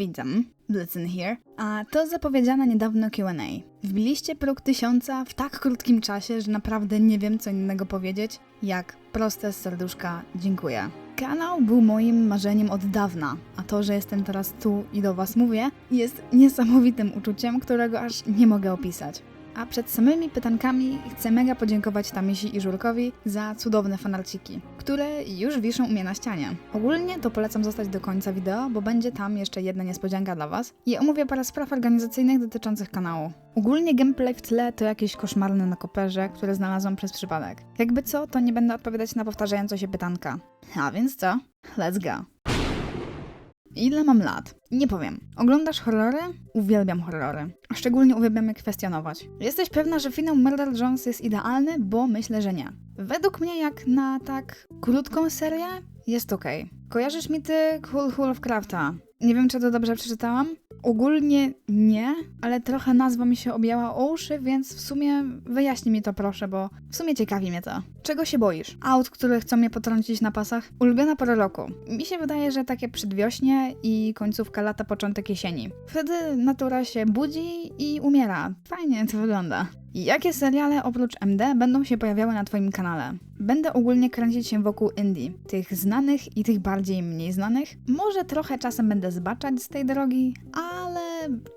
Witam, Blitzen here, a to zapowiedziane niedawno Q&A. Wbiliście próg tysiąca w tak krótkim czasie, że naprawdę nie wiem co innego powiedzieć, jak proste z serduszka dziękuję. Kanał był moim marzeniem od dawna, a to, że jestem teraz tu i do was mówię, jest niesamowitym uczuciem, którego aż nie mogę opisać. A przed samymi pytankami chcę mega podziękować Tamisi i Żurkowi za cudowne fanarciki, które już wiszą u mnie na ścianie. Ogólnie to polecam zostać do końca wideo, bo będzie tam jeszcze jedna niespodzianka dla Was i omówię parę spraw organizacyjnych dotyczących kanału. Ogólnie gameplay w tle to jakieś koszmarne na koperze, które znalazłam przez przypadek. Jakby co, to nie będę odpowiadać na powtarzające się pytanka. A więc co? Let's go! Ile mam lat? Nie powiem. Oglądasz horrory? Uwielbiam horrory. Szczególnie uwielbiam je kwestionować. Jesteś pewna, że finał Murder Jones jest idealny? Bo myślę, że nie. Według mnie, jak na tak krótką serię, jest okej. Kojarzysz mi ty Cool Lovecrafta? Nie wiem, czy to dobrze przeczytałam. Ogólnie nie, ale trochę nazwa mi się objęła o uszy, więc w sumie wyjaśnij mi to proszę, bo w sumie ciekawi mnie to. Czego się boisz? Aut, które chcą mnie potrącić na pasach? Ulubiona pora roku. Mi się wydaje, że takie przedwiośnie i końcówka lata, początek jesieni. Wtedy natura się budzi i umiera. Fajnie to wygląda. Jakie seriale oprócz MD będą się pojawiały na Twoim kanale? Będę ogólnie kręcić się wokół indie, tych znanych i tych bardziej mniej znanych. Może trochę czasem będę zbaczać z tej drogi, ale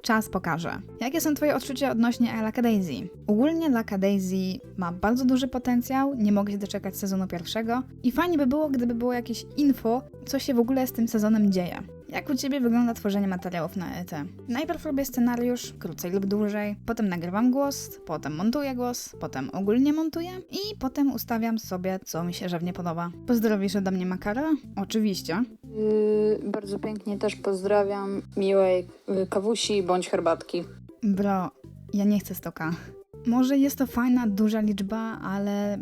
czas pokaże. Jakie są Twoje odczucia odnośnie Laka Daisy? Ogólnie Laka Daisy ma bardzo duży potencjał, nie mogę się doczekać sezonu pierwszego i fajnie by było, gdyby było jakieś info, co się w ogóle z tym sezonem dzieje. Jak u Ciebie wygląda tworzenie materiałów na ET? Najpierw robię scenariusz, krócej lub dłużej, potem nagrywam głos, potem montuję głos, potem ogólnie montuję i potem ustawiam sobie, co mi się żywnie podoba. Pozdrowisz ode mnie Makara? Oczywiście. Yy, bardzo pięknie też pozdrawiam. Miłej yy, kawusi bądź herbatki. Bro, ja nie chcę stoka. Może jest to fajna, duża liczba, ale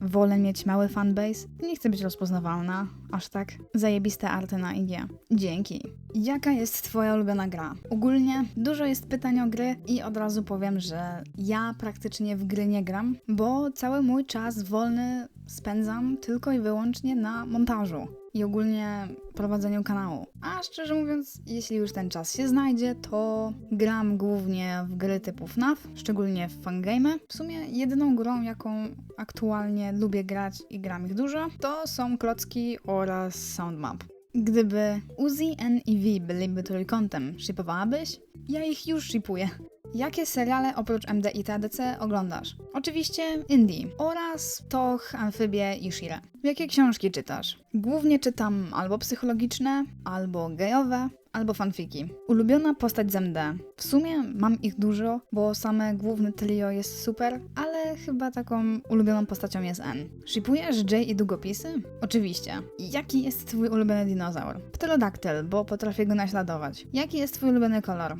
wolę mieć mały fanbase. Nie chcę być rozpoznawalna, aż tak. Zajebiste arty na IG. Dzięki. Jaka jest twoja ulubiona gra? Ogólnie dużo jest pytań o gry i od razu powiem, że ja praktycznie w gry nie gram, bo cały mój czas wolny spędzam tylko i wyłącznie na montażu i ogólnie prowadzeniu kanału. A szczerze mówiąc, jeśli już ten czas się znajdzie, to gram głównie w gry typu FNAF, szczególnie w fangame. W sumie jedyną grą, jaką aktualnie lubię grać i gram ich dużo, to są klocki oraz soundmap. Gdyby Uzi, N i V byliby trójkątem, shipowałabyś? Ja ich już shipuję. Jakie seriale oprócz MD i TDC oglądasz? Oczywiście Indie oraz Toch, Amfibie i Shire. Jakie książki czytasz? Głównie czytam albo psychologiczne, albo gejowe, albo fanfiki. Ulubiona postać z MD. W sumie mam ich dużo, bo same główne trio jest super, ale chyba taką ulubioną postacią jest N. Shipujesz J i długopisy? Oczywiście. Jaki jest twój ulubiony dinozaur? Pterodaktyl, bo potrafię go naśladować. Jaki jest twój ulubiony kolor?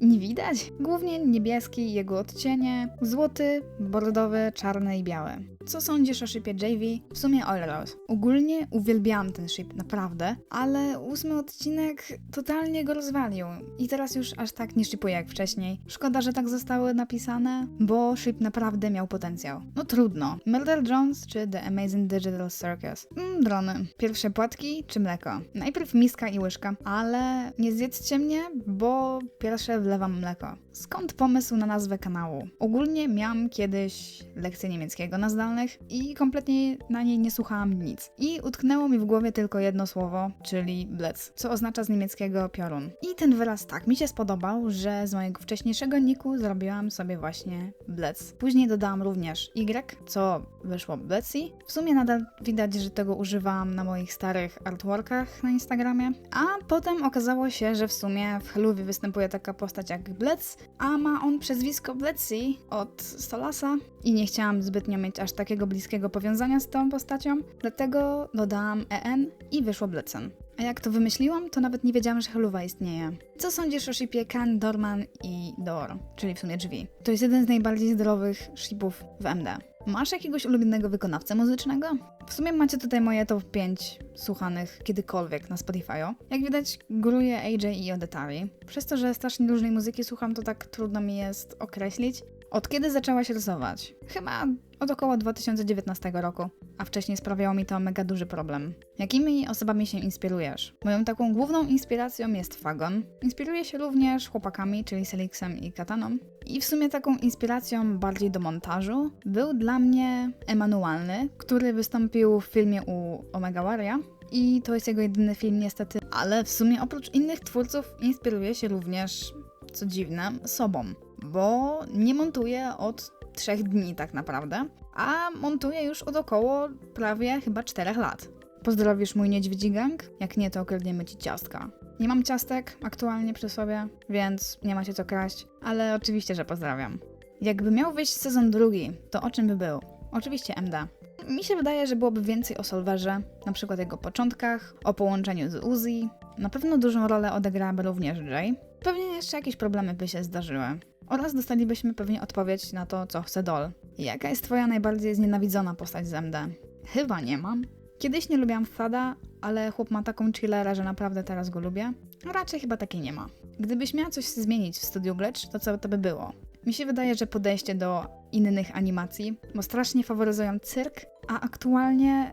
Nie widać? Głównie niebieski, jego odcienie, złoty, bordowy, czarny i biały. Co sądzisz o shipie JV? W sumie Oilers. Ogólnie uwielbiałam ten ship, naprawdę, ale ósmy odcinek totalnie go rozwalił. I teraz już aż tak nie shipuję jak wcześniej. Szkoda, że tak zostały napisane, bo ship naprawdę miał potencjał. No trudno. Murder Jones czy The Amazing Digital Circus? Mm, drony. Pierwsze płatki czy mleko? Najpierw miska i łyżka, ale nie zjedzcie mnie, bo pierwsze wlewam mleko. Skąd pomysł na nazwę kanału? Ogólnie miałam kiedyś lekcję niemieckiego na zdalnych i kompletnie na niej nie słuchałam nic. I utknęło mi w głowie tylko jedno słowo, czyli blec, co oznacza z niemieckiego piorun. I ten wyraz tak mi się spodobał, że z mojego wcześniejszego niku zrobiłam sobie właśnie blec. Później dodałam również Y, co wyszło bleci. W sumie nadal widać, że tego używałam na moich starych artworkach na Instagramie. A potem okazało się, że w sumie w Heluwie występuje taka postać jak Blec, a ma on przezwisko Bleci od Solasa i nie chciałam zbytnio mieć aż takiego bliskiego powiązania z tą postacią, dlatego dodałam EN i wyszło Blecen. A jak to wymyśliłam, to nawet nie wiedziałam, że Heluwa istnieje. Co sądzisz o shipie Kan, Dorman i Door, czyli w sumie drzwi? To jest jeden z najbardziej zdrowych shipów w MD. Masz jakiegoś ulubionego wykonawcę muzycznego? W sumie macie tutaj moje top 5 słuchanych kiedykolwiek na Spotify'u. Jak widać, góruje AJ i Odetari. Przez to, że strasznie różnej muzyki słucham, to tak trudno mi jest określić, Od kiedy zaczęłaś rysować? Chyba od około 2019 roku, a wcześniej sprawiało mi to mega duży problem. Jakimi osobami się inspirujesz? Moją taką główną inspiracją jest Fagon. Inspiruję się również chłopakami, czyli Selixem i Kataną. I w sumie taką inspiracją bardziej do montażu był dla mnie Emanualny, który wystąpił w filmie u Omega Waria. I to jest jego jedyny film niestety, ale w sumie oprócz innych twórców inspiruje się również, co dziwne, sobą. Bo nie montuję od trzech dni tak naprawdę, a montuję już od około prawie chyba czterech lat. Pozdrowisz mój niedźwiedzi gang? Jak nie, to okradniemy ci ciastka. Nie mam ciastek aktualnie przy sobie, więc nie macie co kraść, ale oczywiście, że pozdrawiam. Jakby miał wyjść sezon drugi, to o czym by był? Oczywiście MD. Mi się wydaje, że byłoby więcej o Solwerze, na przykład jego początkach, o połączeniu z Uzi. Na pewno dużą rolę odegrałaby również Jay. Pewnie jeszcze jakieś problemy by się zdarzyły. Oraz dostalibyśmy pewnie odpowiedź na to, co chce Dol. Jaka jest twoja najbardziej znienawidzona postać z MD? Chyba nie mam. Kiedyś nie lubiłam Thada, ale chłop ma taką chillera, że naprawdę teraz go lubię. Raczej chyba takiej nie ma. Gdybyś miała coś zmienić w studiu Glitch, to co to by było? Mi się wydaje, że podejście do innych animacji, bo strasznie faworyzują cyrk, a aktualnie.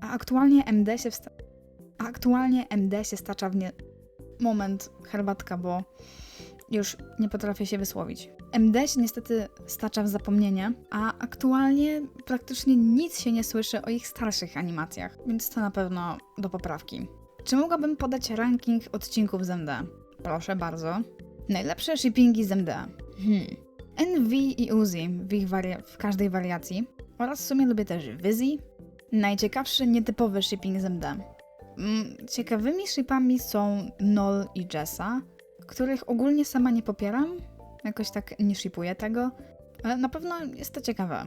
A aktualnie MD się wsta- A aktualnie MD się stacza w nie. Moment, herbatka, bo już nie potrafię się wysłowić. MD się niestety stacza w zapomnienie, a aktualnie praktycznie nic się nie słyszy o ich starszych animacjach, więc to na pewno do poprawki. Czy mogłabym podać ranking odcinków z MD? Proszę bardzo. Najlepsze shippingi z MD. Hmm. NV i Uzi w, ich w każdej wariacji. Oraz w sumie lubię też Wyzi. Najciekawszy nietypowy shipping z MD. Mm, ciekawymi shipami są Nol i Jessa, których ogólnie sama nie popieram. Jakoś tak nie shipuję tego. Ale na pewno jest to ciekawe.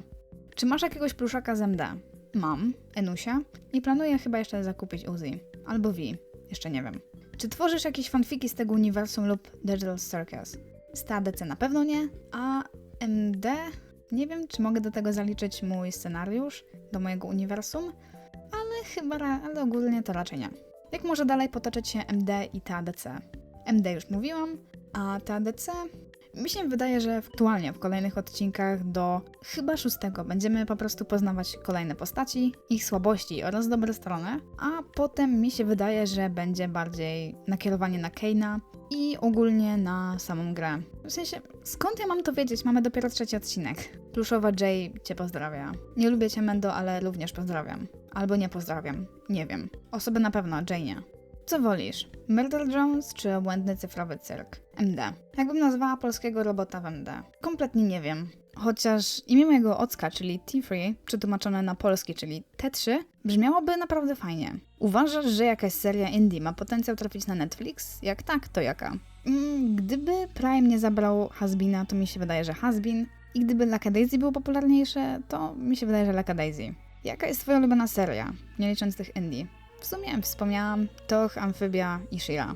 Czy masz jakiegoś pluszaka z MD? Mam, Enusia. I planuję chyba jeszcze zakupić Uzi. Albo V. Jeszcze nie wiem. Czy tworzysz jakieś fanfiki z tego uniwersum lub Digital Circus? Z TADC na pewno nie, a MD? Nie wiem, czy mogę do tego zaliczyć mój scenariusz, do mojego uniwersum, ale chyba, ale ogólnie to raczej nie. Jak może dalej potoczyć się MD i TADC? MD już mówiłam, a TADC? Mi się wydaje, że aktualnie w kolejnych odcinkach do chyba szóstego będziemy po prostu poznawać kolejne postaci, ich słabości oraz dobre strony, a potem mi się wydaje, że będzie bardziej nakierowanie na Keina i ogólnie na samą grę. W sensie, skąd ja mam to wiedzieć? Mamy dopiero trzeci odcinek. Pluszowa Jay cię pozdrawia. Nie lubię cię, Mendo, ale również pozdrawiam. Albo nie pozdrawiam. Nie wiem. Osoby na pewno, Jay nie. Co wolisz? Murder Jones czy obłędny cyfrowy cyrk? MD. Jakbym nazwała polskiego robota w MD? Kompletnie nie wiem. Chociaż imię mojego ocka, czyli T3, przetłumaczone na polski, czyli T3, brzmiałoby naprawdę fajnie. Uważasz, że jakaś seria indie ma potencjał trafić na Netflix? Jak tak, to jaka? Mm, gdyby Prime nie zabrał Hasbina, to mi się wydaje, że Hasbin. I gdyby Lackadaisy było popularniejsze, to mi się wydaje, że Lackadaisy. Jaka jest twoja ulubiona seria, nie licząc tych indie? W sumie wspomniałam Toch, Amphibia i Shira.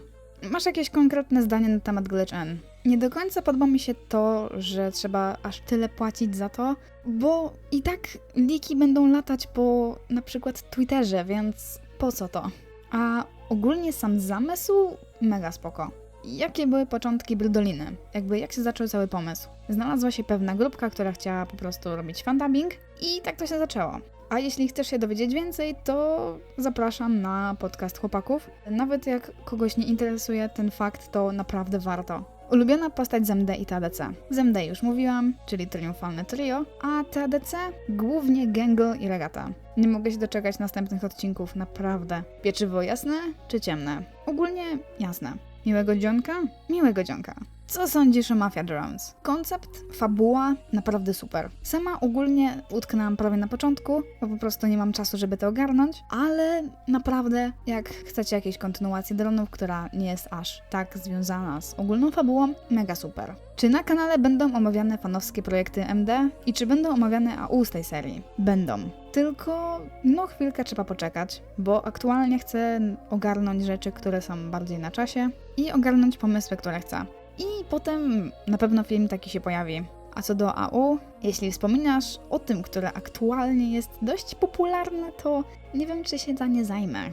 Masz jakieś konkretne zdanie na temat Glitch N? Nie do końca podoba mi się to, że trzeba aż tyle płacić za to, bo i tak liki będą latać po na przykład Twitterze, więc po co to? A ogólnie sam zamysł mega spoko. Jakie były początki Brudoliny? Jakby jak się zaczął cały pomysł? Znalazła się pewna grupka, która chciała po prostu robić fandubbing i tak to się zaczęło. A jeśli chcesz się dowiedzieć więcej, to zapraszam na podcast chłopaków. Nawet jak kogoś nie interesuje ten fakt, to naprawdę warto. Ulubiona postać z MD i TADC. Z MD już mówiłam, czyli triumfalne trio, a TADC głównie Gangle i Regata. Nie mogę się doczekać następnych odcinków, naprawdę. Pieczywo jasne czy ciemne? Ogólnie jasne. Miłego dzionka? Miłego dzionka. Co sądzisz o Mafia Drones? Koncept, fabuła, naprawdę super. Sama ogólnie utknęłam prawie na początku, bo po prostu nie mam czasu, żeby to ogarnąć, ale naprawdę, jak chcecie jakiejś kontynuacji dronów, która nie jest aż tak związana z ogólną fabułą, mega super. Czy na kanale będą omawiane fanowskie projekty MD i czy będą omawiane AU z tej serii? Będą. Tylko, no chwilkę trzeba poczekać, bo aktualnie chcę ogarnąć rzeczy, które są bardziej na czasie i ogarnąć pomysły, które chcę. I potem na pewno film taki się pojawi. A co do AU, jeśli wspominasz o tym, które aktualnie jest dość popularne, to nie wiem, czy się za nie zajmę.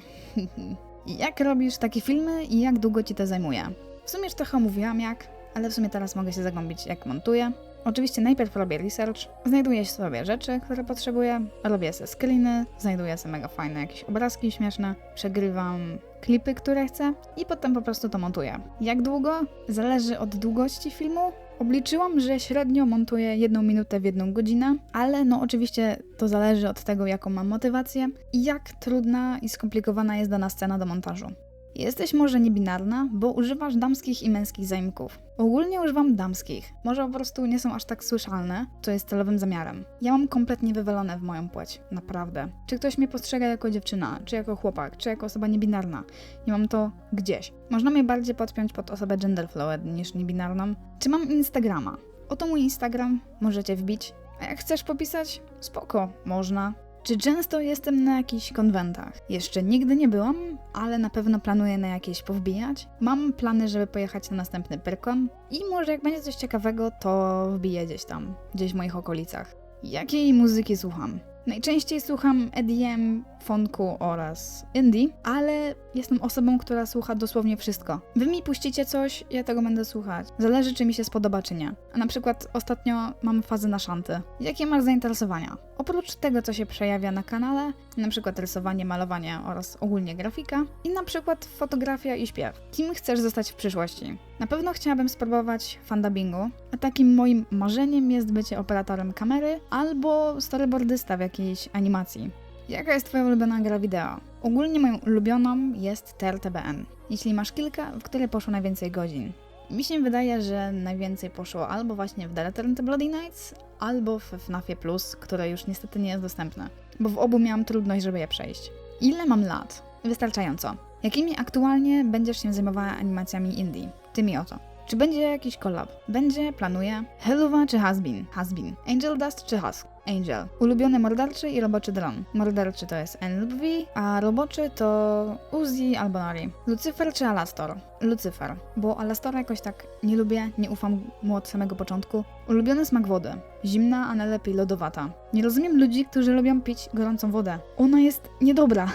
jak robisz takie filmy i jak długo ci to zajmuje? W sumie już trochę mówiłam jak, ale w sumie teraz mogę się zagłębić jak montuję. Oczywiście najpierw robię research, znajduję sobie rzeczy, które potrzebuję, robię sobie screeny, znajduję sobie mega fajne jakieś obrazki śmieszne, przegrywam klipy, które chcę i potem po prostu to montuję. Jak długo? Zależy od długości filmu. Obliczyłam, że średnio montuję jedną minutę w jedną godzinę, ale no oczywiście to zależy od tego, jaką mam motywację i jak trudna i skomplikowana jest dana scena do montażu. Jesteś może niebinarna, bo używasz damskich i męskich zaimków. Ogólnie używam damskich. Może po prostu nie są aż tak słyszalne, co jest celowym zamiarem. Ja mam kompletnie wywalone w moją płeć. Naprawdę. Czy ktoś mnie postrzega jako dziewczyna, czy jako chłopak, czy jako osoba niebinarna? I mam to gdzieś. Można mnie bardziej podpiąć pod osobę genderfluid niż niebinarną. Czy mam Instagrama? Oto mój Instagram, możecie wbić. A jak chcesz popisać? Spoko, można. Czy często jestem na jakichś konwentach? Jeszcze nigdy nie byłam, ale na pewno planuję na jakieś powbijać. Mam plany, żeby pojechać na następny Pyrkon i może jak będzie coś ciekawego, to wbiję gdzieś tam, gdzieś w moich okolicach. Jakiej muzyki słucham? Najczęściej słucham EDM, funku oraz indie, ale jestem osobą, która słucha dosłownie wszystko. Wy mi puścicie coś, ja tego będę słuchać. Zależy, czy mi się spodoba, czy nie. A na przykład ostatnio mam fazę na szanty. Jakie masz zainteresowania? Oprócz tego, co się przejawia na kanale, na przykład rysowanie, malowanie oraz ogólnie grafika i na przykład fotografia i śpiew. Kim chcesz zostać w przyszłości? Na pewno chciałabym spróbować fandubbingu, a takim moim marzeniem jest bycie operatorem kamery albo storyboardysta w jakiejś animacji. Jaka jest Twoja ulubiona gra wideo? Ogólnie moją ulubioną jest TRTBN. Jeśli masz kilka, w które poszło najwięcej godzin. Mi się wydaje, że najwięcej poszło albo właśnie w The Return to Bloody Nights, albo w FNAFie Plus, które już niestety nie jest dostępne, bo w obu miałam trudność, żeby je przejść. Ile mam lat? Wystarczająco. Jakimi aktualnie będziesz się zajmowała animacjami indie? Tymi oto. Czy będzie jakiś collab? Będzie, planuję. Helluva czy Hasbin? Hasbin. Angel Dust czy Husk? Angel. Ulubiony morderczy i roboczy dron. Morderczy to jest N lub V, a roboczy to Uzi albo Nori. Lucyfer czy Alastor? Lucyfer, bo Alastora jakoś tak nie lubię, nie ufam mu od samego początku. Ulubiony smak wody. Zimna, a najlepiej lodowata. Nie rozumiem ludzi, którzy lubią pić gorącą wodę. Ona jest niedobra.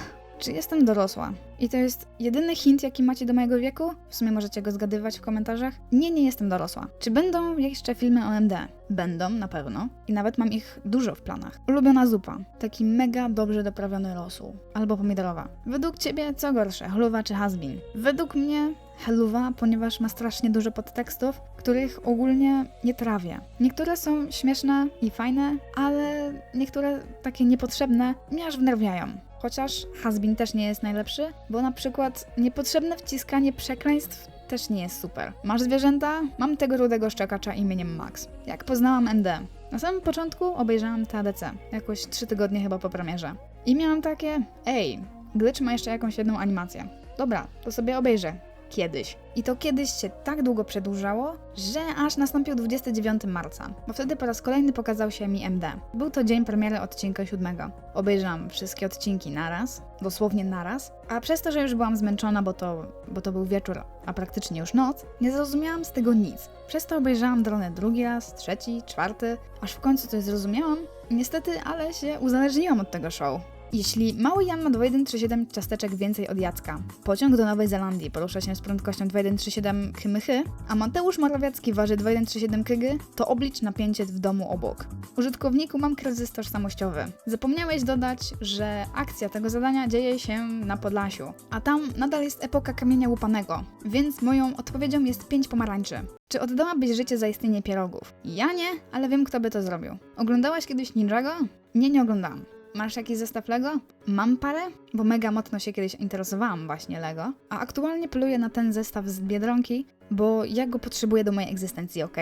Czy jestem dorosła? I to jest jedyny hint, jaki macie do mojego wieku? W sumie możecie go zgadywać w komentarzach. Nie, nie jestem dorosła. Czy będą jeszcze filmy o MD? Będą, na pewno. I nawet mam ich dużo w planach. Ulubiona zupa. Taki mega dobrze doprawiony rosół. Albo pomidorowa. Według ciebie co gorsze, heluwa czy hasbin? Według mnie heluwa, ponieważ ma strasznie dużo podtekstów, których ogólnie nie trawię. Niektóre są śmieszne i fajne, ale niektóre takie niepotrzebne mnie aż wnerwiają. Chociaż Hasbin też nie jest najlepszy, bo na przykład niepotrzebne wciskanie przekleństw też nie jest super. Masz zwierzęta? Mam tego rudego szczekacza imieniem Max. Jak poznałam MD? Na samym początku obejrzałam TADC, jakoś 3 tygodnie chyba po premierze. I miałam takie, ej, Glitch ma jeszcze jakąś jedną animację. Dobra, to sobie obejrzę. Kiedyś. I to kiedyś się tak długo przedłużało, że aż nastąpił 29 marca, bo wtedy po raz kolejny pokazał się mi MD. Był to dzień premiery odcinka siódmego. Obejrzałam wszystkie odcinki naraz, dosłownie naraz, a przez to, że już byłam zmęczona, bo to, bo to był wieczór, a praktycznie już noc, nie zrozumiałam z tego nic. Przez to obejrzałam dronę drugi raz, trzeci, czwarty, aż w końcu coś zrozumiałam. Niestety, ale się uzależniłam od tego show. Jeśli mały Jan ma 2137 ciasteczek więcej od Jacka, pociąg do Nowej Zelandii porusza się z prędkością 2137 kmh, a Mateusz Morawiecki waży 2137 kg, to oblicz napięcie w domu obok. Użytkowniku, mam kryzys tożsamościowy. Zapomniałeś dodać, że akcja tego zadania dzieje się na Podlasiu, a tam nadal jest epoka kamienia łupanego, więc moją odpowiedzią jest 5 pomarańczy. Czy oddałabyś życie za istnienie pierogów? Ja nie, ale wiem kto by to zrobił. Oglądałaś kiedyś Ninjago? Nie, nie oglądałam. Masz jakiś zestaw Lego? Mam parę, bo mega mocno się kiedyś interesowałam właśnie Lego, a aktualnie poluję na ten zestaw z Biedronki, bo ja go potrzebuję do mojej egzystencji, ok?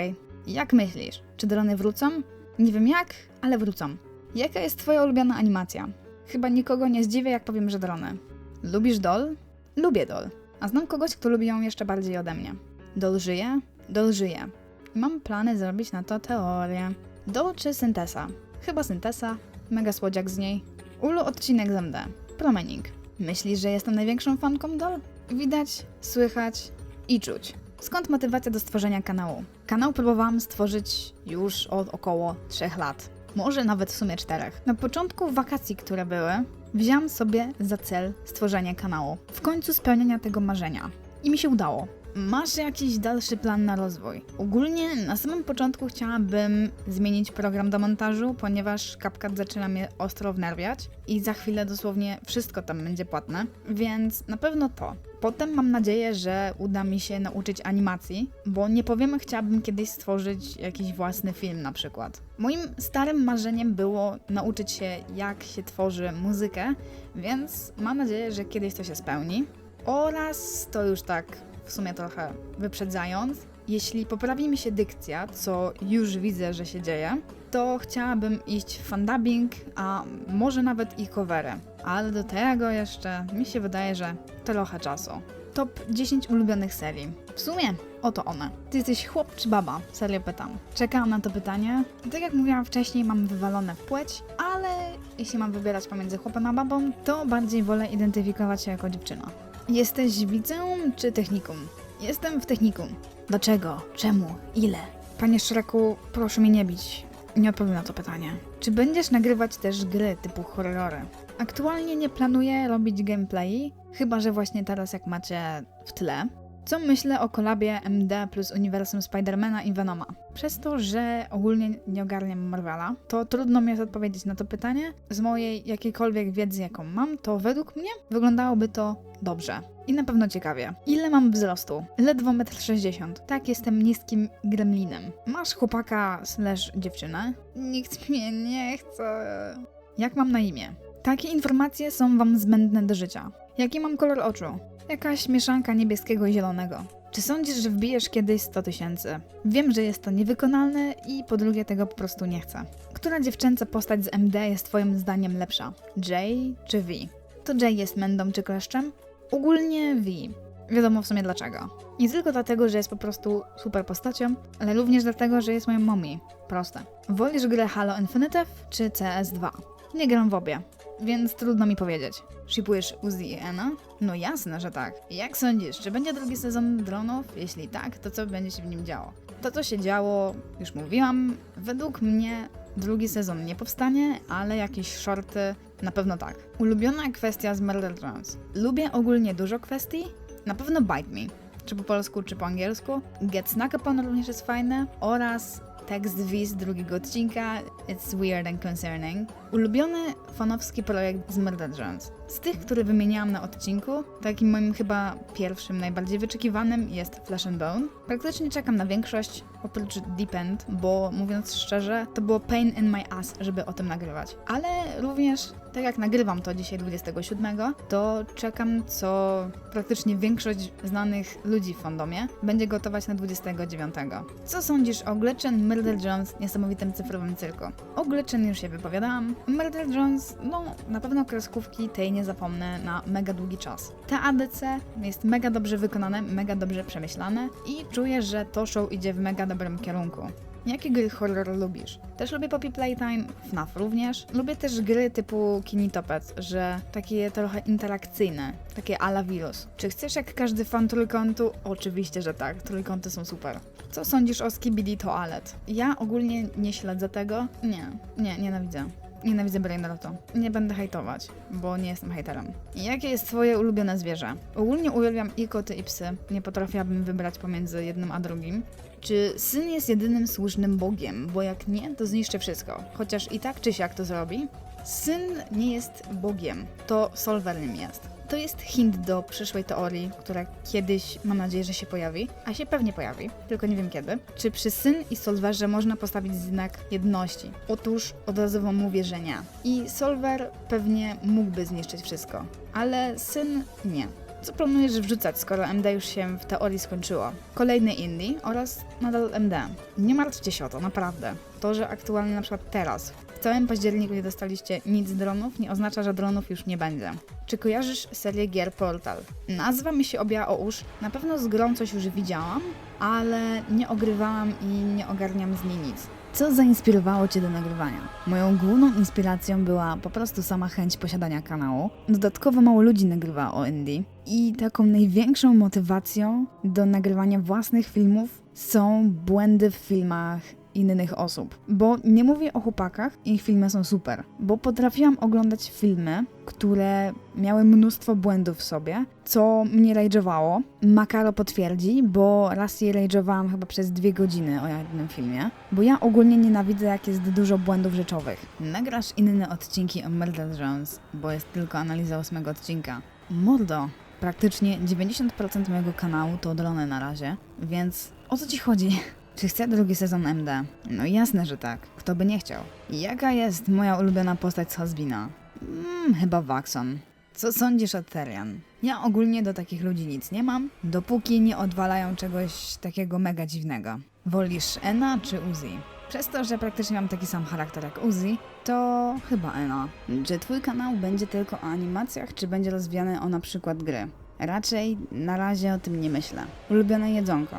Jak myślisz? Czy drony wrócą? Nie wiem jak, ale wrócą. Jaka jest twoja ulubiona animacja? Chyba nikogo nie zdziwię, jak powiem, że drony. Lubisz Dol? Lubię Dol. A znam kogoś, kto lubi ją jeszcze bardziej ode mnie. Dol żyje? Dol żyje. I mam plany zrobić na to teorię. Dol czy Syntesa? Chyba Syntesa, mega słodziak z niej. Ulu odcinek z MD. Promenik. Myślisz, że jestem największą fanką Dol? Widać, słychać i czuć. Skąd motywacja do stworzenia kanału? Kanał próbowałam stworzyć już od około 3 lat. Może nawet w sumie czterech. Na początku wakacji, które były, wziąłam sobie za cel stworzenie kanału. W końcu spełnienia tego marzenia. I mi się udało. Masz jakiś dalszy plan na rozwój? Ogólnie na samym początku chciałabym zmienić program do montażu, ponieważ CapCut zaczyna mnie ostro wnerwiać i za chwilę dosłownie wszystko tam będzie płatne, więc na pewno to. Potem mam nadzieję, że uda mi się nauczyć animacji, bo nie powiem, chciałabym kiedyś stworzyć jakiś własny film na przykład. Moim starym marzeniem było nauczyć się, jak się tworzy muzykę, więc mam nadzieję, że kiedyś to się spełni. Oraz to już tak w sumie trochę wyprzedzając, jeśli poprawi mi się dykcja, co już widzę, że się dzieje, to chciałabym iść w fandubbing, a może nawet i covery. Ale do tego jeszcze mi się wydaje, że trochę czasu. Top 10 ulubionych serii. W sumie oto one. Ty jesteś chłop czy baba? Serio pytam. Czekałam na to pytanie. Tak jak mówiłam wcześniej, mam wywalone w płeć, ale jeśli mam wybierać pomiędzy chłopem a babą, to bardziej wolę identyfikować się jako dziewczyna. Jesteś liceum czy technikum? Jestem w technikum. Dlaczego? Czemu? Ile? Panie Szreku, proszę mnie nie bić. Nie odpowiem na to pytanie. Czy będziesz nagrywać też gry typu horrory? Aktualnie nie planuję robić gameplayi, chyba że właśnie teraz jak macie w tle. Co myślę o kolabie MD plus uniwersum Spidermana i Venoma? Przez to, że ogólnie nie ogarniam Marvela, to trudno mi jest odpowiedzieć na to pytanie. Z mojej jakiejkolwiek wiedzy, jaką mam, to według mnie wyglądałoby to dobrze. I na pewno ciekawie. Ile mam wzrostu? Ledwo 1,60 m. Tak, jestem niskim gremlinem. Masz chłopaka slash dziewczynę? Nikt mnie nie chce. Jak mam na imię? Takie informacje są wam zbędne do życia. Jaki mam kolor oczu? Jakaś mieszanka niebieskiego i zielonego. Czy sądzisz, że wbijesz kiedyś 100 tysięcy? Wiem, że jest to niewykonalne i po drugie tego po prostu nie chcę. Która dziewczęca postać z MD jest twoim zdaniem lepsza? Jay czy V? To Jay jest mędą czy kleszczem? Ogólnie V. Wiadomo w sumie dlaczego. Nie tylko dlatego, że jest po prostu super postacią, ale również dlatego, że jest moją mommy. Proste. Wolisz grę Halo Infinite czy CS2? Nie gram w obie, więc trudno mi powiedzieć. Shipujesz Uzi i Ena? No jasne, że tak. Jak sądzisz, czy będzie drugi sezon dronów? Jeśli tak, to co będzie się w nim działo? To, co się działo, już mówiłam, według mnie drugi sezon nie powstanie, ale jakieś shorty na pewno tak. Ulubiona kwestia z Murder Jones. Lubię ogólnie dużo kwestii, na pewno Bite Me. Czy po polsku, czy po angielsku. Get Snack Upon również jest fajne. Oraz tekst V z drugiego odcinka It's Weird and Concerning. Ulubiony fanowski projekt z Murder Jones. Z tych, które wymieniałam na odcinku, takim moim chyba pierwszym, najbardziej wyczekiwanym jest Flesh and Bone. Praktycznie czekam na większość, oprócz Deep End, bo mówiąc szczerze, to było pain in my ass, żeby o tym nagrywać. Ale również, tak jak nagrywam to dzisiaj 27, to czekam, co praktycznie większość znanych ludzi w fandomie będzie gotować na 29. Co sądzisz o Glitchen, Murder Jones, niesamowitym cyfrowym cyrku? O Glitchen już się wypowiadałam. Murder Jones, no na pewno kreskówki tej nie zapomnę na mega długi czas. Te ADC jest mega dobrze wykonane, mega dobrze przemyślane i czuję, że to show idzie w mega dobrym kierunku. Jakie gry horror lubisz? Też lubię Poppy Playtime, FNAF również. Lubię też gry typu Kinitopet, że takie trochę interakcyjne, takie ala wirus. Czy chcesz jak każdy fan trójkątu? Oczywiście, że tak, trójkąty są super. Co sądzisz o Skibidi Toilet? Ja ogólnie nie śledzę tego. Nie, nie, nienawidzę. Nienawidzę Brainrotu. Nie będę hejtować, bo nie jestem hejterem. Jakie jest twoje ulubione zwierzę? Ogólnie uwielbiam i koty i psy. Nie potrafiłabym wybrać pomiędzy jednym a drugim. Czy syn jest jedynym słusznym Bogiem? Bo jak nie, to zniszczy wszystko. Chociaż i tak czy siak to zrobi. Syn nie jest Bogiem, to Solver nim jest. To jest hint do przyszłej teorii, która kiedyś, mam nadzieję, że się pojawi, a się pewnie pojawi, tylko nie wiem kiedy. Czy przy syn i Solverze można postawić znak jedności? Otóż od razu wam mówię, że nie. I Solver pewnie mógłby zniszczyć wszystko, ale syn nie. Co planujesz wrzucać, skoro MD już się w teorii skończyło? Kolejny indie oraz nadal MD. Nie martwcie się o to, naprawdę. To, że aktualnie na przykład teraz, w całym październiku nie dostaliście nic z dronów, nie oznacza, że dronów już nie będzie. Czy kojarzysz serię gier Portal? Nazwa mi się objęła o usz. Na pewno z grą coś już widziałam, ale nie ogrywałam i nie ogarniam z niej nic. Co zainspirowało Cię do nagrywania? Moją główną inspiracją była po prostu sama chęć posiadania kanału. Dodatkowo mało ludzi nagrywa o indie. I taką największą motywacją do nagrywania własnych filmów są błędy w filmach innych osób. Bo nie mówię o chłopakach, ich filmy są super. Bo potrafiłam oglądać filmy, które miały mnóstwo błędów w sobie, co mnie rage'owało. Makaro potwierdzi, bo raz jej rage'owałam chyba przez dwie godziny o jednym filmie. Bo ja ogólnie nienawidzę, jak jest dużo błędów rzeczowych. Nagrasz inne odcinki o Murder Jones, bo jest tylko analiza ósmego odcinka. Mordo, praktycznie 90% mojego kanału to drony na razie, więc o co ci chodzi? Czy chcę drugi sezon MD? No jasne, że tak. Kto by nie chciał? Jaka jest moja ulubiona postać z Hasbina? Mm, chyba Waxon. Co sądzisz o Terian? Ja ogólnie do takich ludzi nic nie mam, dopóki nie odwalają czegoś takiego mega dziwnego. Wolisz Ena czy Uzi? Przez to, że praktycznie mam taki sam charakter jak Uzi, to chyba Ena. Czy twój kanał będzie tylko o animacjach, czy będzie rozwijany o na przykład gry? Raczej na razie o tym nie myślę. Ulubione jedzonko.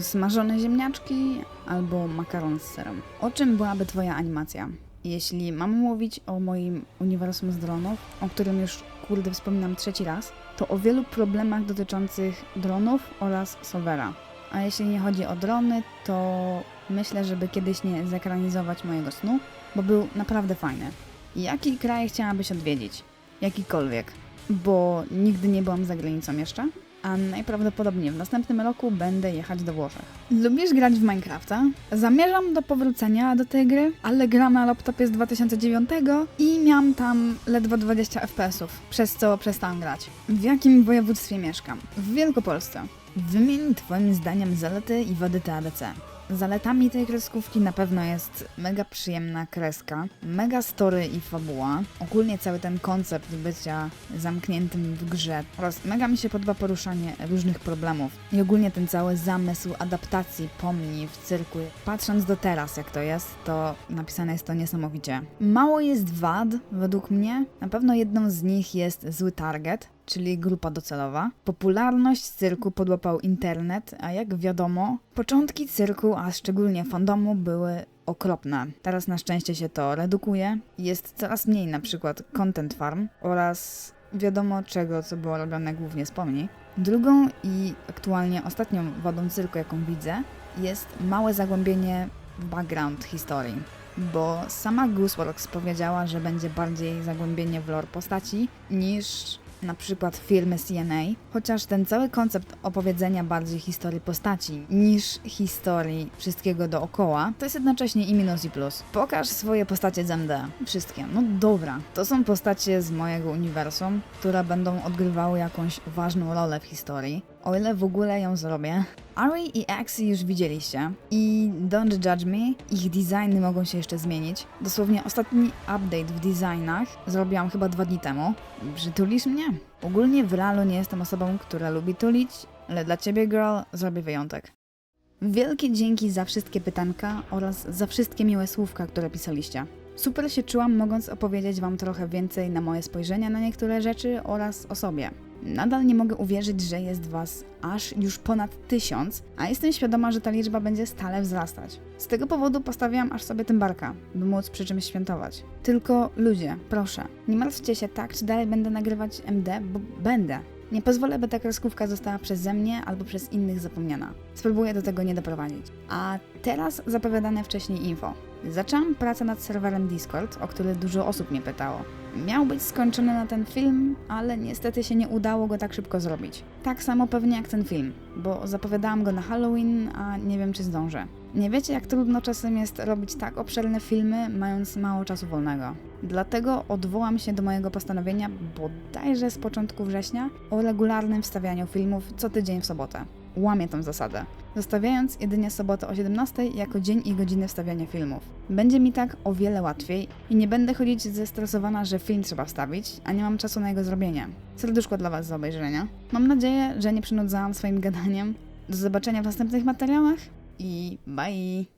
Smażone ziemniaczki albo makaron z serem. O czym byłaby twoja animacja? Jeśli mam mówić o moim uniwersum z dronów, o którym już kurde wspominam trzeci raz, to o wielu problemach dotyczących dronów oraz solvera. A jeśli nie chodzi o drony, to myślę, żeby kiedyś nie zekranizować mojego snu, bo był naprawdę fajny. Jaki kraj chciałabyś odwiedzić? Jakikolwiek, bo nigdy nie byłam za granicą jeszcze, a najprawdopodobniej w następnym roku będę jechać do Włoszech. Lubisz grać w Minecrafta? Zamierzam do powrócenia do tej gry, ale gram na laptopie z 2009 i miałam tam ledwo 20 FPS-ów, przez co przestałam grać. W jakim województwie mieszkam? W Wielkopolsce. Wymień twoim zdaniem zalety i wady TADC. Zaletami tej kreskówki na pewno jest mega przyjemna kreska, mega story i fabuła, ogólnie cały ten koncept bycia zamkniętym w grze oraz mega mi się podoba poruszanie różnych problemów i ogólnie ten cały zamysł adaptacji pomni w cyrku. Patrząc do teraz jak to jest, to napisane jest to niesamowicie. Mało jest wad według mnie, na pewno jedną z nich jest zły target, czyli grupa docelowa. Popularność cyrku podłapał internet, a jak wiadomo, początki cyrku, a szczególnie fandomu, były okropne. Teraz na szczęście się to redukuje. Jest coraz mniej na przykład content farm oraz wiadomo czego, co było robione głównie z pomni. Drugą i aktualnie ostatnią wadą cyrku, jaką widzę, jest małe zagłębienie w background historii. Bo sama Gooseworks powiedziała, że będzie bardziej zagłębienie w lore postaci niż na przykład filmy CNA, chociaż ten cały koncept opowiedzenia bardziej historii postaci niż historii wszystkiego dookoła, to jest jednocześnie i minus i plus. Pokaż swoje postacie z MD. Wszystkie. No dobra. To są postacie z mojego uniwersum, które będą odgrywały jakąś ważną rolę w historii. O ile w ogóle ją zrobię. Ari i Axie już widzieliście i Don't Judge Me, ich designy mogą się jeszcze zmienić. Dosłownie ostatni update w designach zrobiłam chyba dwa dni temu. Przytulisz mnie? Ogólnie w realu nie jestem osobą, która lubi tulić, ale dla ciebie, girl, zrobię wyjątek. Wielkie dzięki za wszystkie pytanka oraz za wszystkie miłe słówka, które pisaliście. Super się czułam, mogąc opowiedzieć Wam trochę więcej na moje spojrzenia na niektóre rzeczy oraz o sobie. Nadal nie mogę uwierzyć, że jest Was aż już ponad tysiąc, a jestem świadoma, że ta liczba będzie stale wzrastać. Z tego powodu postawiłam aż sobie tymbarka, by móc przy czymś świętować. Tylko ludzie, proszę, nie martwcie się tak, czy dalej będę nagrywać MD, bo będę. Nie pozwolę, by ta kreskówka została przeze mnie albo przez innych zapomniana. Spróbuję do tego nie doprowadzić. A teraz zapowiadane wcześniej info. Zaczęłam pracę nad serwerem Discord, o który dużo osób mnie pytało. Miał być skończony na ten film, ale niestety się nie udało go tak szybko zrobić. Tak samo pewnie jak ten film, bo zapowiadałam go na Halloween, a nie wiem czy zdążę. Nie wiecie, jak trudno czasem jest robić tak obszerne filmy, mając mało czasu wolnego. Dlatego odwołam się do mojego postanowienia bodajże z początku września o regularnym wstawianiu filmów co tydzień w sobotę. Łamię tą zasadę, zostawiając jedynie sobotę o 17 jako dzień i godzinę wstawiania filmów. Będzie mi tak o wiele łatwiej i nie będę chodzić zestresowana, że film trzeba wstawić, a nie mam czasu na jego zrobienie. Serduszko dla Was za obejrzenia. Mam nadzieję, że nie przynudzałam swoim gadaniem. Do zobaczenia w następnych materiałach i bye!